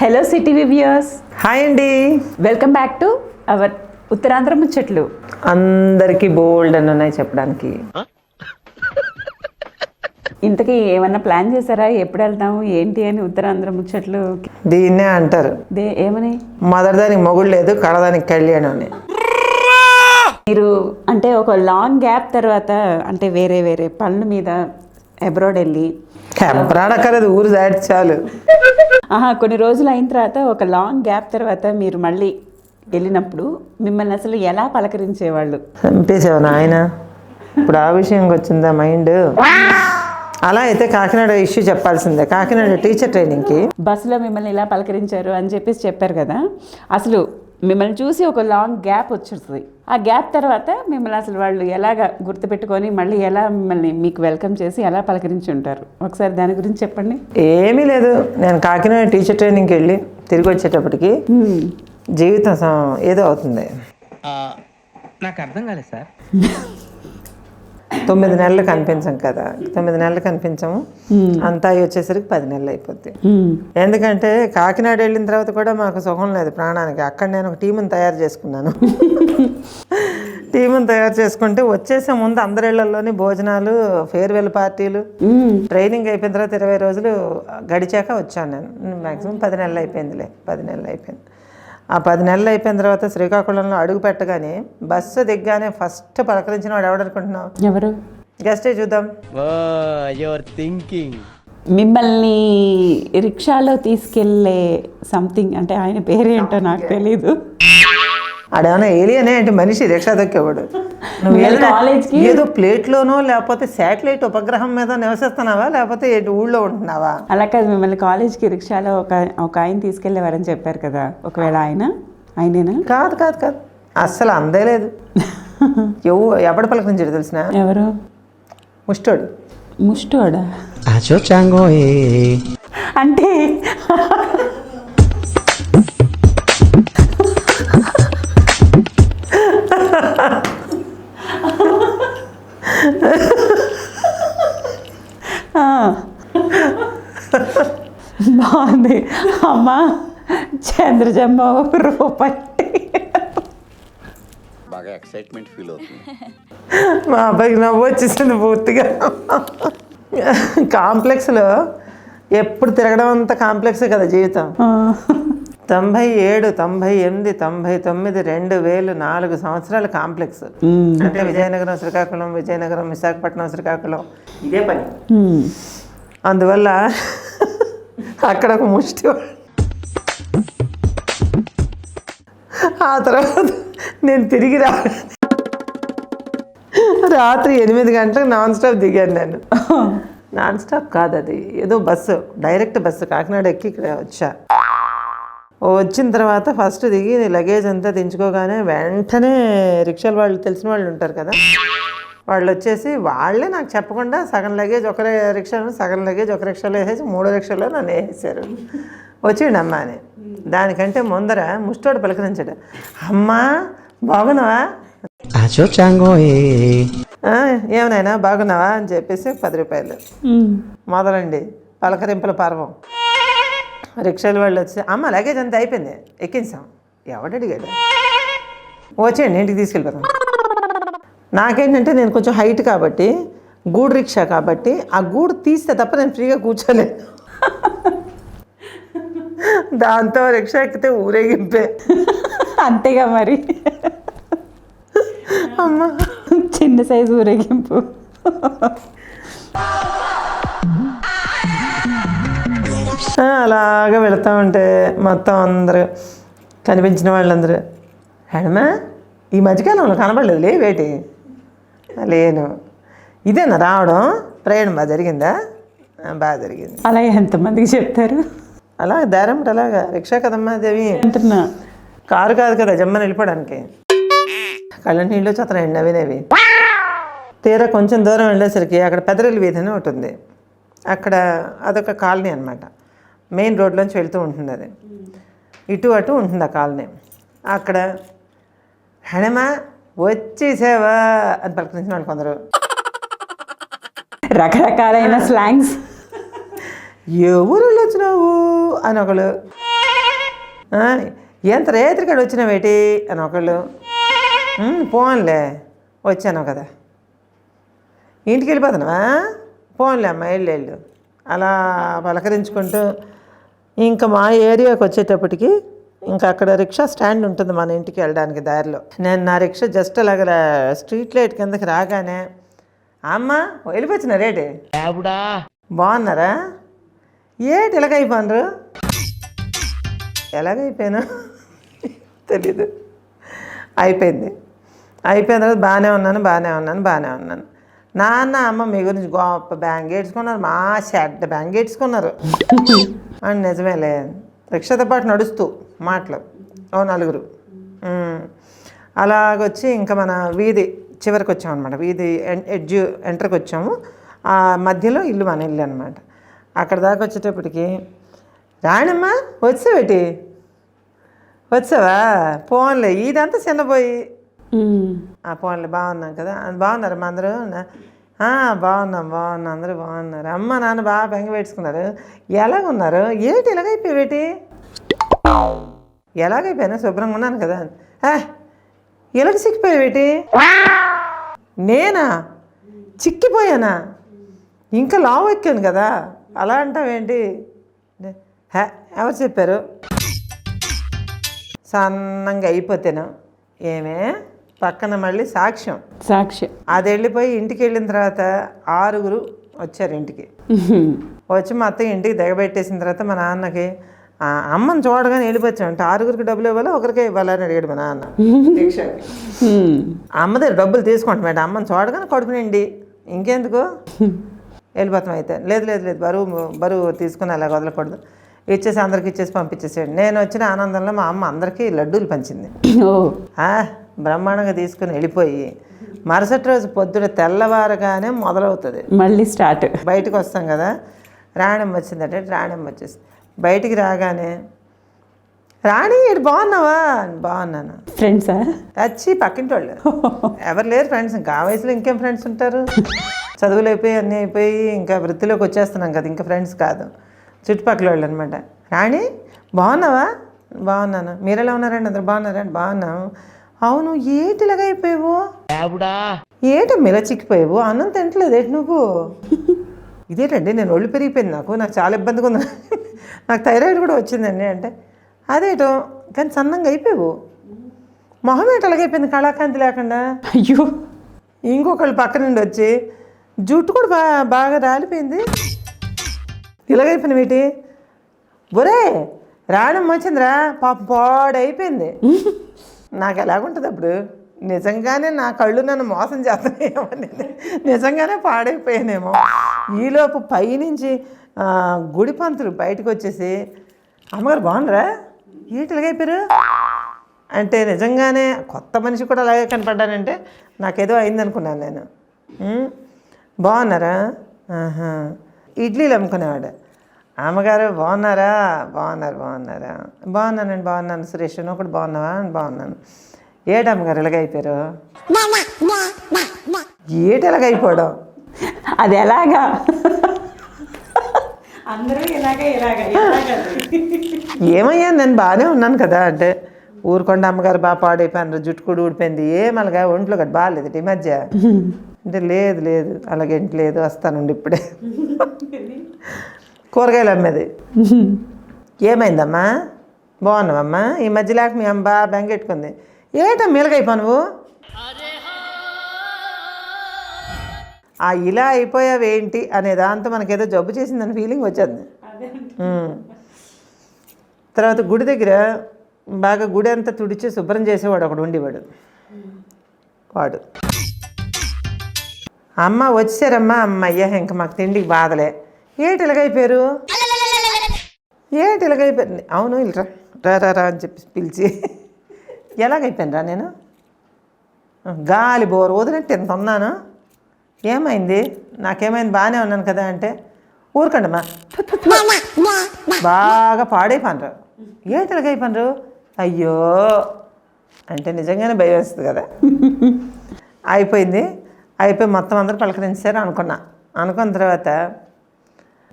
Hello city viewers hi అండి welcome back to our Uttarandhra ముచ్చట్లు అందరికీ బోల్డ్ అని ఉన్నాయి చెప్పడానికి. ఇంతకీ ఏమన్నా ప్లాన్ చేశారా? ఎప్పుడు వెళ్తాము ఏంటి అని ఉత్తరాంధ్ర ముచ్చట్లు దీన్నే అంటారు. దే ఏమని? మొదటిదానికి మొగుడు లేదు కడదానికి కళ్యాణం అని. మీరు అంటే ఒక లాంగ్ గ్యాప్ తర్వాత అంటే వేరే వేరే పనుల మీద అబ్రాడ్ వెళ్ళి కెంపరాడక్కర్లేదు ఊరు దాటి చాలు. ఆహా కొన్ని రోజులు అయిన తర్వాత ఒక లాంగ్ గ్యాప్ తర్వాత మీరు మళ్ళీ వెళ్ళినప్పుడు మిమ్మల్ని అసలు ఎలా పలకరించేవాళ్ళు? చంపేసావు నాయన? ఇప్పుడు ఆ విషయంకి వచ్చిందా మైండ్ అలా అయితే కాకినాడ ఇష్యూ చెప్పాల్సిందే. కాకినాడ టీచర్ ట్రైనింగ్కి బస్సులో మిమ్మల్ని ఇలా పలకరించారు అని చెప్పేసి చెప్పారు కదా. అసలు మిమ్మల్ని చూసి ఒక లాంగ్ గ్యాప్ వచ్చేస్తుంది. ఆ గ్యాప్ తర్వాత మిమ్మల్ని అసలు వాళ్ళు ఎలాగ గుర్తుపెట్టుకొని మళ్ళీ ఎలా మిమ్మల్ని మీకు వెల్కమ్ చేసి ఎలా పలకరించి ఉంటారు? ఒకసారి దాని గురించి చెప్పండి. ఏమీ లేదు. నేను కాకినాడ టీచర్ ట్రైనింగ్కి వెళ్ళి తిరిగి వచ్చేటప్పటికి. జీవితం ఏదో అవుతుంది. ఆ, నాకు అర్థం కాలేదు సార్. తొమ్మిది నెలలు కనిపించం కదా. తొమ్మిది నెలలు కనిపించము. అంతా వచ్చేసరికి పది నెలలు అయిపోద్ది. ఎందుకంటే కాకినాడ వెళ్ళిన తర్వాత కూడా మాకు సుఖం లేదు ప్రాణానికి. అక్కడ నేను ఒక టీముని తయారు చేసుకున్నాను. టీముని తయారు చేసుకుంటే వచ్చేసే ముందు అందరిళ్ళలోని భోజనాలు ఫేర్వెల్ పార్టీలు. ట్రైనింగ్ అయిపోయిన తర్వాత ఇరవై రోజులు గడిచాక వచ్చాను నేను. మ్యాక్సిమం పది నెలలు అయిపోయిందిలే పది నెలలు అయిపోయింది. ఆ పది నెలలు అయిపోయిన తర్వాత శ్రీకాకుళంలో అడుగు పెట్టగానే బస్సు దిగ్గానే ఫస్ట్ పలకరించిన వాడు ఎవడనుకుంటున్నావు ఎవరు? గెస్టే చూద్దాం. థింకింగ్. మిమ్మల్ని రిక్షాలో తీసుకెళ్ళే సంథింగ్ అంటే ఆయన పేరేంటో నాకు తెలీదు. ఆడేమన్నా ఏలియనే అంటే మనిషి రిక్షా దొక్కేవాడు నువ్వు ఏదైనా- ఏదో ప్లేట్లోనో లేకపోతే శాటిలైట్ ఉపగ్రహం మీద నివసిస్తున్నావా లేకపోతే ఊళ్ళో ఉంటున్నావా? అలా కాదు మిమ్మల్ని కాలేజ్కి రిక్షాలో ఒక ఒక ఆయన తీసుకెళ్ళేవారని చెప్పారు కదా. ఒకవేళ ఆయన ఆయనేనా? కాదు కాదు కాదు. అస్సలు అందే లేదు. ఎవ ఎవడ పలకరించాడు తెలిసిన? ఎవరు? ముష్టోడు. ముష్టోడా? అంటే బాగుంది. అమ్మా చంద్రజమ్మ రూపాయి బాగా ఎక్సైట్మెంట్ ఫీల్ అవుతుంది. మా అబ్బాయికి నవ్వు వచ్చేసింది పూర్తిగా. కాంప్లెక్స్లో ఎప్పుడు తిరగడం అంతా కాంప్లెక్సే కదా జీవితం. ఆ. తొంభై ఏడు తొంభై ఎనిమిది తొంభై తొమ్మిది రెండు వేలు నాలుగు సంవత్సరాల కాంప్లెక్స్. అంటే విజయనగరం శ్రీకాకుళం విజయనగరం విశాఖపట్నం శ్రీకాకుళం. ఇదే పని. అందువల్ల అక్కడ ఒక ముష్టి ఆ తర్వాత నేను తిరిగి రా రాత్రి ఎనిమిది గంటలకు నాన్ స్టాప్ దిగాను నేను. నాన్ స్టాప్ కాదు అది. ఏదో బస్సు డైరెక్ట్ బస్సు కాకినాడ ఎక్కి ఇక్కడ వచ్చా. వచ్చిన తర్వాత ఫస్ట్ దిగి లగేజ్ అంతా దించుకోగానే వెంటనే రిక్షాల వాళ్ళు తెలిసిన వాళ్ళు ఉంటారు కదా. వాళ్ళు వచ్చేసి వాళ్ళే నాకు చెప్పకుండా సగం లగేజ్ ఒక రిక్షాలో సగం లగేజ్ ఒక రిక్షాలో వేసేసి మూడో రిక్షాలో నన్ను వేసేసారు వచ్చిండు అమ్మ అని. దానికంటే ముందర ముష్టోడు పలకరించాడు. అమ్మా బాగున్నావా? అచో చాంగో "ఆ, ఏమనైనా బాగున్నావా? అని చెప్పేసి పది రూపాయలు. మొదలండి పలకరింపుల పర్వం. రిక్షాల వాళ్ళు వచ్చి అమ్మ లగేజ్ అంతా అయిపోయింది ఎక్కించాం. ఎవడు అడిగాడు? వచ్చేయండి ఇంటికి తీసుకెళ్ళిపోతాం. నాకేంటంటే నేను కొంచెం హైట్ కాబట్టి గూడు రిక్షా కాబట్టి ఆ గూడు తీస్తే తప్ప నేను ఫ్రీగా కూర్చోలేను దాంతో రిక్షా ఎక్కితే ఊరేగింపే. అంతేగా మరి. అమ్మ. చిన్న సైజు ఊరేగింపు. అలాగా వెళుతూ ఉంటే మొత్తం అందరూ కనిపించిన వాళ్ళందరూ హేడమా ఈ మధ్యకాలంలో కనబడలేదు లే వేటి లేను. ఇదేనా రావడం? ప్రయాణం బాగా జరిగిందా? బాగా జరిగింది. అలాగే ఎంతమందికి చెప్తారు అలా దారం అలాగా. రిక్షా కదమ్మా దేవి. అంటున్నా. కారు కాదు కదా జమ్మని వెళ్ళిపోవడానికి. కళ్ళ నీళ్ళు వచ్చేస్తున్నాయండి నవ్వినవి తీరా కొంచెం దూరం వెళ్ళేసరికి అక్కడ పెదరెల్లి వీధి అని ఒకటి ఉంది. అక్కడ అదొక కాలనీ అనమాట మెయిన్ రోడ్లోంచి వెళ్తూ ఉంటుంది అది. ఇటు అటు ఉంటుంది ఆ కాలనీ. అక్కడ హణమా వచ్చేసావా అని పలకరించిన వాళ్ళు కొందరు. రకరకాలైన స్లాంగ్స్. ఎవరు వచ్చినావు? అని ఒకళ్ళు. ఎంత రేత్రికాడ వచ్చినావేటి? అని ఒకళ్ళు. "ఉమ్, పోన్లే వచ్చాను కదా. ఇంటికి వెళ్ళిపోతున్నావా? పోన్లే అమ్మ వెళ్ళు వెళ్ళు. అలా పలకరించుకుంటూ ఇంకా మా ఏరియాకి వచ్చేటప్పటికి ఇంకా అక్కడ రిక్షా స్టాండ్ ఉంటుంది మన ఇంటికి వెళ్ళడానికి దారిలో. నేను నా రిక్షా జస్ట్ అలాగ స్ట్రీట్ లైట్ కిందకి రాగానే అమ్మ వెళ్ళిపోతున్నా రేటి. బాగున్నారా? ఏటి ఎలాగైపోయినరు ఎలాగైపోయాను తెలీదు. అయిపోయింది. అయిపోయిన తర్వాత బాగానే ఉన్నాను బాగానే ఉన్నాను బాగానే ఉన్నాను. నాన్న అమ్మ మీ గురించి గొప్ప బ్యాంక్ వేసుకున్నారు మా షెడ్ బ్యాంక్ వేసుకున్నారు అని నిజమేలే. రిక్షాతో పాటు నడుస్తూ మాటలు. ఓ నలుగురు. అలాగొచ్చి ఇంకా మన వీధి చివరికి అనమాట వీధి ఎడ్జ్ ఎంటర్కి వచ్చాము ఆ మధ్యలో ఇల్లు మన ఇల్లు అనమాట అక్కడ దాకా వచ్చేటప్పటికి రాణమ్మా వచ్చావేటి వచ్చావా? పోన్లే ఇదంతా చిన్నపోయి. ఆ పోన్లే బాగున్నాం కదా. ఆ, బాగున్నారు మా అందరూ? బాగున్నాం బాగున్నాం. అందరూ బాగున్నారు. అమ్మ నాన్న బాగా బెంగ పెట్టుకున్నారు. ఎలాగున్నారు? ఏంటి ఎలాగైపోయావేటి ఎలాగైపోయాను? శుభ్రంగా ఉన్నాను కదా. "ఆ, ఎలాగ చిక్కిపోయావేటి నేనా? చిక్కిపోయానా? ఇంకా లావు ఎక్కాను కదా. అలా అంటావేంటి హే ఎవరు చెప్పారు? సన్నంగా అయిపోతేను. ఏమే? పక్కన మళ్ళీ సాక్ష్యం. సాక్ష్యం. అది వెళ్ళిపోయి ఇంటికి వెళ్ళిన తర్వాత ఆరుగురు వచ్చారు ఇంటికి. వచ్చి మా అత్తయ్య ఇంటికి దిగబెట్టేసిన తర్వాత మా నాన్నకి అమ్మని చూడగానే వెళ్ళిపోయాం అంటే ఆరుగురికి డబ్బులు ఇవ్వాలి ఒకరికే ఇవ్వాలని అడిగాడు మా నాన్న. అమ్మ దగ్గర డబ్బులు తీసుకుంటాం మేడం అమ్మని చూడగానే కడుపు నిండి. ఇంకెందుకు? వెళ్ళిపోతాం అయితే. లేదు లేదు లేదు బరువు బరువు తీసుకుని అలా వదలకూడదు. ఇచ్చేసి అందరికి ఇచ్చేసి పంపించేసాడు నేను వచ్చిన ఆనందంలో మా అమ్మ అందరికీ లడ్డూలు పంచింది. బ్రహ్మాండంగా తీసుకుని వెళ్ళిపోయి మరుసటి రోజు పొద్దున తెల్లవారగానే మొదలవుతుంది. మళ్ళీ స్టార్ట్. బయటకు వస్తాం కదా రాణం వచ్చిందంటే రాణం వచ్చేసి బయటికి రాగానే రాణి ఇటు బాగున్నావా? బాగున్నాను. ఫ్రెండ్సా వచ్చి పక్కింటి వాళ్ళు ఎవరు లేరు ఫ్రెండ్స్ ఇంకా ఆ వయసులో ఇంకేం ఫ్రెండ్స్ ఉంటారు? చదువులు అయిపోయి అన్నీ అయిపోయి ఇంకా వృత్తిలోకి వచ్చేస్తున్నాం కదా ఇంకా ఫ్రెండ్స్ కాదు. చుట్టుపక్కల వాళ్ళు అనమాట రాణి బాగున్నావా? బాగున్నాను. మీరు ఎలా ఉన్నారండి? అందరు బాగున్నారండి బాగున్నాము. అవును ఏటి ఇలాగ అయిపోయావు ఏటి ఇలా చిక్కిపోయావు అన్నం తింటలేదు ఏంటి నువ్వు? ఇదేంటండి నేను ఒళ్ళు పెరిగిపోయింది నాకు. నాకు చాలా ఇబ్బందిగా ఉంది. నాకు థైరాయిడ్ కూడా వచ్చిందండి అంటే. అదేటో కానీ సన్నంగా అయిపోయావు. మొహం ఏంటి అలాగైపోయింది? కళాకాంతి లేకుండా? అయ్యో! ఇంకొకళ్ళు పక్క నుండి వచ్చి జుట్టు కూడా బా బాగా రాలిపోయింది. ఇలాగైపోయింది వీటి. ఒరే రావడం వచ్చిందిరా. పాప పాడైపోయింది. నాకు ఎలాగుంటుంది అప్పుడు? నిజంగానే నా కళ్ళు నన్ను మోసం చేస్తున్నాయేమో నిజంగానే పాడైపోయానేమో. ఈలోపు పైనుంచి గుడి పంతులు బయటకు వచ్చేసి అమ్మగారు బాగున్నారా? ఏంటి ఇలాగైపోయారు అంటే నిజంగానే కొత్త మనిషి కూడా అలాగే కనపడ్డానంటే నాకేదో అయిందనుకున్నాను నేను. బాగున్నారా? ఆహా. ఇడ్లీలు అమ్ముకునేవాడు? అమ్మగారు బాగున్నారా? బాగున్నారు బాగున్నారా? బాగున్నానండి బాగున్నాను. సురేష్ నువ్వు కూడా బాగున్నావా? బాగున్నాను. ఏటి అమ్మగారు ఇలాగైపోయారు ఏటి ఎలాగైపోవడం అది ఎలాగా? అందరూ ఇలాగే ఇలాగా ఏమయ్యా నేను బాగానే ఉన్నాను కదా అంటే ఊరుకొండ అమ్మగారు బాగా పాడైపోయినారు జుట్టు కూడా ఊడిపోయింది ఏమలగా ఒంట్లో గట్టి బాగాలేదు ఈ మధ్య? అంటే లేదు లేదు అలాగేంటి లేదు వస్తానండి ఇప్పుడే. కూరగాయలు అమ్మేది. ఏమైందమ్మా? బాగున్నావమ్మా? ఈ మధ్య లేక మీ అమ్మ బాగా బెంగెట్టుకుంది. ఏంటమ్మా మీలకైపో నువ్వు? ఆ ఇలా అయిపోయావేంటి అనే దాంతో మనకేదో జబ్బు చేసిందని ఫీలింగ్ వచ్చేది. తర్వాత గుడి దగ్గర బాగా గుడి అంతా తుడిచి శుభ్రం చేసేవాడు ఒకడు ఉండేవాడు. వాడు. అమ్మ వచ్చారమ్మా అమ్మ అయ్యా ఇంక మాకు తిండికి బాధలే. ఏటి ఇలాగైపోయారు? ఏటి ఇలాగైపోయారు? అవును ఇలా రా రా రా అని చెప్పి పిలిచి. ఎలాగైపోయాను రా నేను? గాలి బోరు వదిలినట్టు ఎంత ఉన్నాను ఏమైంది? నాకేమైంది? బాగానే ఉన్నాను కదా అంటే ఊరకండమ్మా. బాగా పాడైపోయినరు. ఏంటి ఇలాగైపోయినరు? అయ్యో అంటే నిజంగానే భయం వేస్తుంది కదా. అయిపోయింది. అయిపోయి మొత్తం అందరూ పలకరించారు అనుకున్నా. అనుకున్న తర్వాత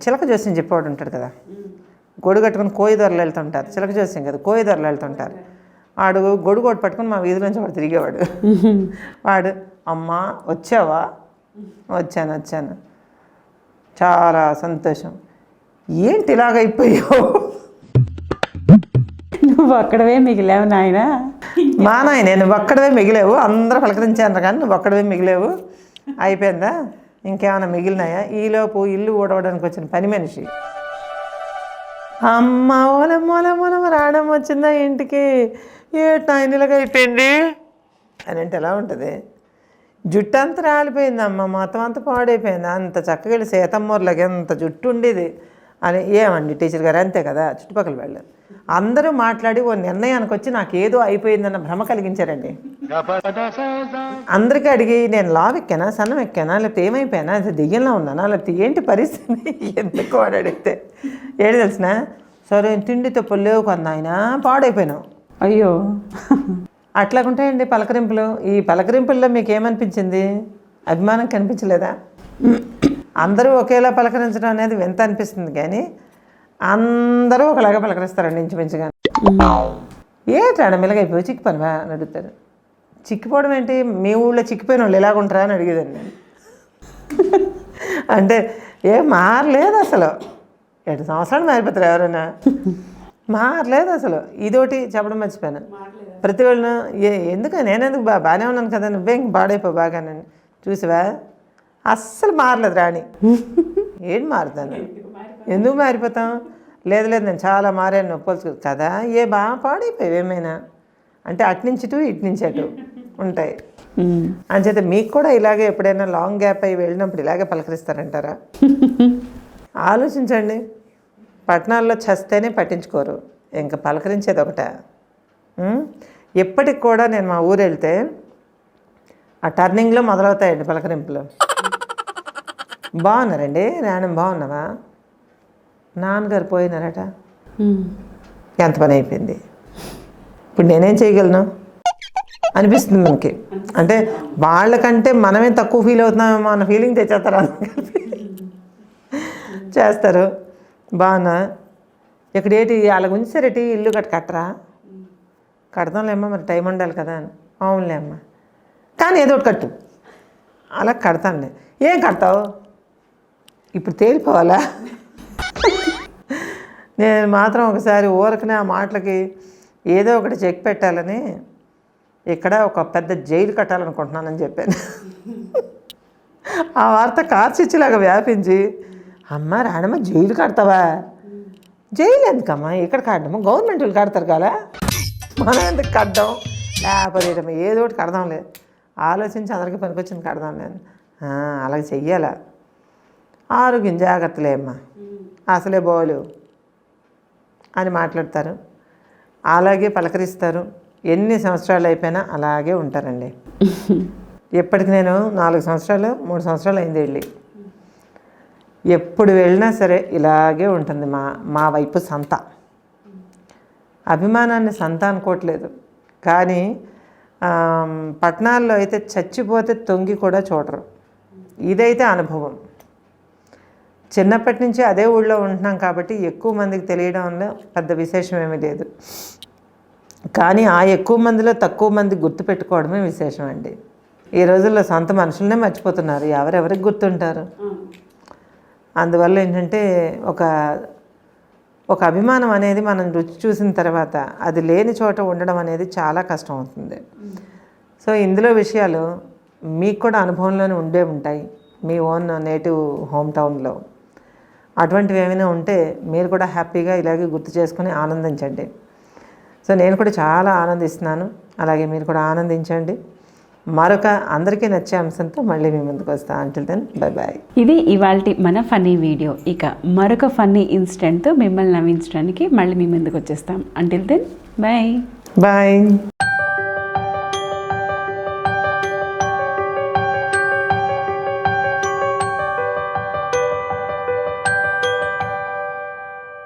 చిలక జోస్యం చెప్పేవాడు ఉంటాడు కదా. గొడుగు కట్టుకుని కోయిదొరలు వెళ్తుంటారు. చిలక జోస్యం కదా కోయిదొరలు వెళ్తుంటారు. వాడు గొడుగు ఒకటి పట్టుకుని మా వీధి నుంచి వాడు తిరిగేవాడు. వాడు అమ్మా వచ్చావా? వచ్చాను వచ్చాను. చాలా సంతోషం. ఏంటి ఇలాగైపోయావు నువ్వు అక్కడవే మిగిలావు నాయన. మా నాయన నువ్వు ఒక్కడవే మిగిలేవు అందరూ పలకరించాను కానీ నువ్వు ఒక్కడవే మిగిలేవు. అయిపోయిందా? ఇంకేమైనా మిగిలినాయా? ఈలోపు ఇల్లు ఊడవడానికి వచ్చిన పని మనిషి. అమ్మ ఓలం ఓలం ఓలం రావడం వచ్చిందా ఇంటికి? ఏ నాయనలాగా అయిపోయింది అని అంటే ఎలా ఉంటుంది? జుట్టు అంతా రాలిపోయింది అమ్మ మొత్తం అంతా పాడైపోయింది. అంత చక్కగా వెళ్ళి సీతమ్మూరులాగా ఎంత జుట్టు ఉండేది. అని ఏమండి టీచర్ గారు అంతే కదా చుట్టుపక్కల వాళ్ళు అందరూ మాట్లాడి ఓ నిర్ణయానికి వచ్చి నాకు ఏదో అయిపోయిందన్న భ్రమ కలిగించారండి. అందరికీ అడిగి నేను లావ్ ఎక్కానా సన్నం ఎక్కానా లేకపోతే ఏమైపోయానా దెయ్యంలో ఉన్నానా లేకపోతే ఏంటి పరిస్థితి? ఎందుకు వాడు అడిగితే. ఏంటి తెలిసిన సరే తిండితో లేవు కొన్న ఆయన పాడైపోయినావు. అయ్యో. అట్లాగుంటాయండి పలకరింపులు. ఈ పలకరింపుల్లో మీకు ఏమనిపించింది అభిమానం కనిపించలేదా? అందరూ ఒకేలా పలకరించడం అనేది వింత అనిపిస్తుంది కానీ అందరూ ఒకలాగా పలకరిస్తారండి ఇంచుమించుగా ఏంటాడ మిలగైపోయి చిక్కిపోనివా అని అడుగుతారు. చిక్కిపోవడం ఏంటి? మీ ఊళ్ళో చిక్కిపోయిన వాళ్ళు ఎలాగుంటారా అని అడిగేదండి నేను. అంటే ఏం మారలేదు అసలు. ఏడు సంవత్సరాలు మారిపోతారు ఎవరైనా. మారలేదు అసలు. ఇదోటి చెప్పడం మర్చిపోయాను. ప్రతి వాళ్ళు ఏ ఎందుకు? నేనెందుకు బా? బాగానే ఉన్నాను కదా. నువ్వే ఇంక బాడైపో బాగానని. చూసావా? అస్సలు మారలేదు రాణి. ఏం మారుతాను? ఎందుకు మారిపోతాం? లేదు లేదు నేను చాలా మారాను నొప్పులు కదా ఏ బాగా పాడైపోయావు ఏమైనా? అంటే అటు నుంచి ఇటు ఇటు నుంచి అటు ఉంటాయి. ఉమ్. అంచేత మీకు కూడా ఇలాగే ఎప్పుడైనా లాంగ్ గ్యాప్ అయి వెళ్ళినప్పుడు ఇలాగే పలకరిస్తారంటారా? ఆలోచించండి. పట్టణాల్లో చస్తేనే పట్టించుకోరు. ఇంకా పలకరించేది ఒకట. ఎప్పటికి కూడా నేను మా ఊరు వెళ్తే ఆ టర్నింగ్లో మొదలవుతాయండి పలకరింపులు. బాగున్నారండి? నాన్న బాగున్నావా? నాన్నగారు పోయినారట. ఎంత పని అయిపోయింది? ఇప్పుడు నేనేం చేయగలను? అనిపిస్తుంది మనకి. అంటే వాళ్ళకంటే మనమే తక్కువ ఫీల్ అవుతున్నామేమో అన్న ఫీలింగ్ తెచ్చేస్తారు. చేస్తారు. బాగున్నా? ఇక్కడ ఏంటి? వాళ్ళ ఉంచారేటి ఇల్లు కట్ట కట్టరా? కడతాంలేమ్మా మరి టైం ఉండాలి కదా అని. అవునులే అమ్మ కానీ ఏదో ఒకటి కట్టు. అలా కడతానులే. ఏం కడతావు? ఇప్పుడు తేలిపోవాలా? నేను మాత్రం ఒకసారి ఊరకనే ఆ మాటలకి ఏదో ఒకటి చెక్ పెట్టాలని ఇక్కడ ఒక పెద్ద జైలు కట్టాలనుకుంటున్నానని చెప్పాను. ఆ వార్త కార్చిచ్చిలాగా వ్యాపించి అమ్మ రాణమ్మ జైలు కడతావా? జైలు ఎందుకమ్మా? ఇక్కడ కట్టడము గవర్నమెంట్ వాళ్ళు కడతారు కదా? మనం ఎందుకు కట్టడం? లేకపోతే ఏదో ఒకటి కడదాంలే. ఆలోచించి అందరికీ పనికొచ్చింది కడదాం నేను. అలాగే చెయ్యాలా? ఆరోగ్యం జాగ్రత్తలే అమ్మా. అసలే బాగోలేవు అని మాట్లాడతారు. అలాగే పలకరిస్తారు. ఎన్ని సంవత్సరాలు అయిపోయినా అలాగే ఉంటారండి. ఎప్పటికి నేను నాలుగు సంవత్సరాలు మూడు సంవత్సరాలు అయింది వెళ్ళి. ఎప్పుడు వెళ్ళినా సరే ఇలాగే ఉంటుంది మా మా వైపు సంత. అభిమానాన్ని సంత అనుకోవట్లేదు. కానీ పట్టణాల్లో అయితే చచ్చిపోతే తొంగి కూడా చూడరు. ఇదైతే అనుభవం. చిన్నప్పటి నుంచి అదే ఊళ్ళో ఉంటున్నాం కాబట్టి ఎక్కువ మందికి తెలియడంలో పెద్ద విశేషం ఏమీ లేదు. కానీ ఆ ఎక్కువ మందిలో తక్కువ మంది గుర్తుపెట్టుకోవడమే విశేషం అండి. ఈ రోజుల్లో సొంత మనుషులనే మర్చిపోతున్నారు. ఎవరెవరికి గుర్తుంటారు? అందువల్ల ఏంటంటే ఒక ఒక అభిమానం అనేది మనం రుచి చూసిన తర్వాత అది లేని చోట ఉండడం అనేది చాలా కష్టం అవుతుంది. సో ఇందులో విషయాలు మీకు కూడా అనుభవంలోనే ఉండే ఉంటాయి. మీ ఓన్ నేటివ్ హోమ్ టౌన్లో. అటువంటివి ఏమైనా ఉంటే మీరు కూడా హ్యాపీగా ఇలాగే గుర్తు చేసుకుని ఆనందించండి. సో నేను కూడా చాలా ఆనందిస్తున్నాను. అలాగే మీరు కూడా ఆనందించండి. మరొక అందరికీ నచ్చే అంశంతో మళ్ళీ మీ ముందుకు వస్తాను అంటిల్ దెన్ బై బాయ్ ఇది ఇవాల్టి మన ఫన్నీ వీడియో. ఇక మరొక ఫన్నీ ఇన్సిడెంట్తో మిమ్మల్ని నవ్వించడానికి మళ్ళీ మీ ముందుకు వచ్చేస్తాం. Until then bye bye